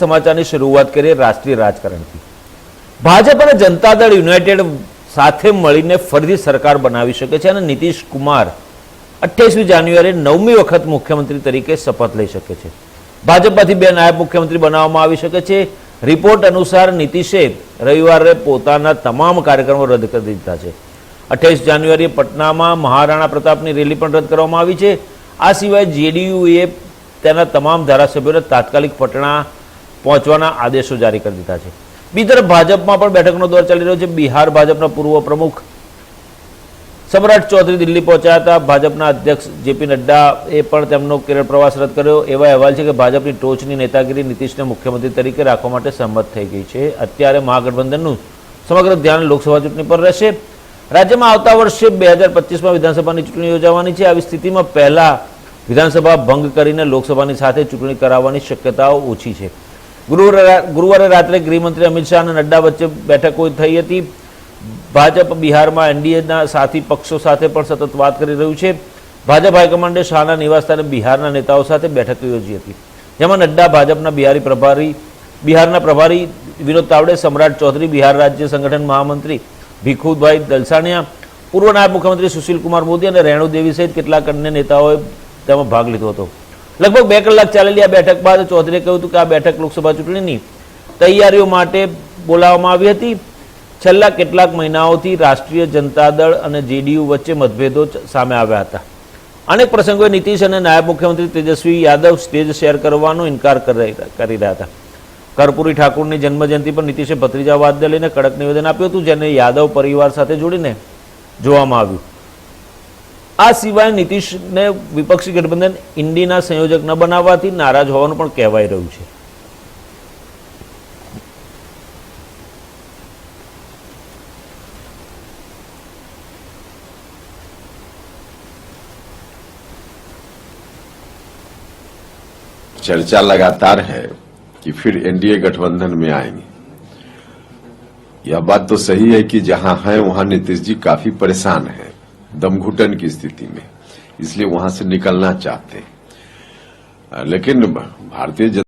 સમાચારની શરૂઆત કરીએ રાષ્ટ્રીય રાજકારણથી. ભાજપ અને જનતા દળ યુનાઇટેડ સાથે મળીને ફરીથી સરકાર બનાવી શકે છે અને નીતિશ કુમાર અઠ્યાવીસમી જાન્યુઆરીએ નવમી વખત મુખ્યમંત્રી તરીકે શપથ લઈ શકે છે. ભાજપમાંથી બે નાયબ મુખ્યમંત્રી બનાવવામાં આવી શકે છે. રિપોર્ટ અનુસાર નીતિશે રવિવારે પોતાના તમામ કાર્યક્રમો રદ કરી દીધા છે. અઠ્યાવીસ જાન્યુઆરીએ પટનામાં મહારાણા પ્રતાપની રેલી પણ રદ કરવામાં આવી છે. આ સિવાય જેડીયુએ તેના તમામ ધારાસભ્યોને તાત્કાલિક પટણા પહોંચવાના આદેશો જારી કરી દીધા છે. બીજી તરફ ભાજપમાં પણ બેઠકનો દોર ચાલી રહ્યો છે. બિહાર ભાજપના પૂર્વ પ્રમુખ સમ્રાટ ચૌધરી દિલ્હી પહોંચ્યા હતા. ભાજપના અધ્યક્ષ જેપી નડ્ડા એ પણ તેમનો કેરળ પ્રવાસ રદ કર્યો. એવા અહેવાલ છે કે ભાજપની ટોચની નેતાગીરી નીતિશને મુખ્યમંત્રી તરીકે રાખવા માટે સંમત થઈ ગઈ છે. અત્યારે મહાગઠબંધનનું સમગ્ર ધ્યાન લોકસભા ચૂંટણી પર રહેશે. રાજ્યમાં આવતા વર્ષે બે હજાર પચીસમાં વિધાનસભાની ચૂંટણી યોજાવાની છે. આવી સ્થિતિમાં પહેલા વિધાનસભા ભંગ કરીને લોકસભાની સાથે ચૂંટણી કરાવવાની શક્યતાઓ ઓછી છે. ગુરુવારે રાત્રે ગૃહમંત્રી અમિત શાહ અને નડ્ડા વચ્ચે બેઠકો થઈ હતી. ભાજપ બિહારમાં એનડીએના સાથી પક્ષો સાથે પણ સતત વાત કરી રહ્યું છે. ભાજપ હાઈકમાન્ડે શાહના નિવાસસ્થાને બિહારના નેતાઓ સાથે બેઠક યોજી હતી. જેમાં નડ્ડા ભાજપના બિહારી પ્રભારી, બિહારના પ્રભારી વિનોદ તાવડે, સમ્રાટ ચૌધરી, બિહાર રાજ્ય સંગઠન મહામંત્રી ભીખુભાઈ દલસાણિયા, પૂર્વ નાયબ મુખ્યમંત્રી સુશીલ કુમાર મોદી અને રેણુ દેવી સહિત કેટલાક અન્ય નેતાઓએ તેમાં ભાગ લીધો હતો. લગભગ બે કલાક ચાલેલી આ બેઠક બાદ ચૌધરીએ કહ્યું હતું કે આ બેઠક લોકસભા ચૂંટણીની તૈયારીઓ માટે બોલાવવામાં આવી હતી. છેલ્લા કેટલાક મહિનાઓથી રાષ્ટ્રીય જનતા દળ અને જેડીયુ વચ્ચે મતભેદો સામે આવ્યા હતા. અનેક પ્રસંગોએ નીતિશ અને નાયબ મુખ્યમંત્રી તેજસ્વી યાદવ સ્ટેજ શેર કરવાનો ઇનકાર કરી રહ્યા હતા. કર્પૂરી ઠાકુરની જન્મજયંતિ પર નીતિશે ભત્રીજાવાદને લઈને કડક નિવેદન આપ્યું હતું, જેને યાદવ પરિવાર સાથે જોડીને જોવામાં આવ્યું. આ સિવાય નીતિશને વિપક્ષી ગઠબંધન ઇન્ડીના સંયોજક ન બનાવવાથી નારાજ હોવાનું પણ કહેવાય રહ્યું છે चर्चा लगातार है कि फिर एनडीए गठबंधन में आएंगे यह बात तो सही है कि जहां हैं वहां नीतीश जी काफी परेशान हैं दमघुटन की स्थिति में इसलिए वहां से निकलना चाहते हैं लेकिन भारतीय जनता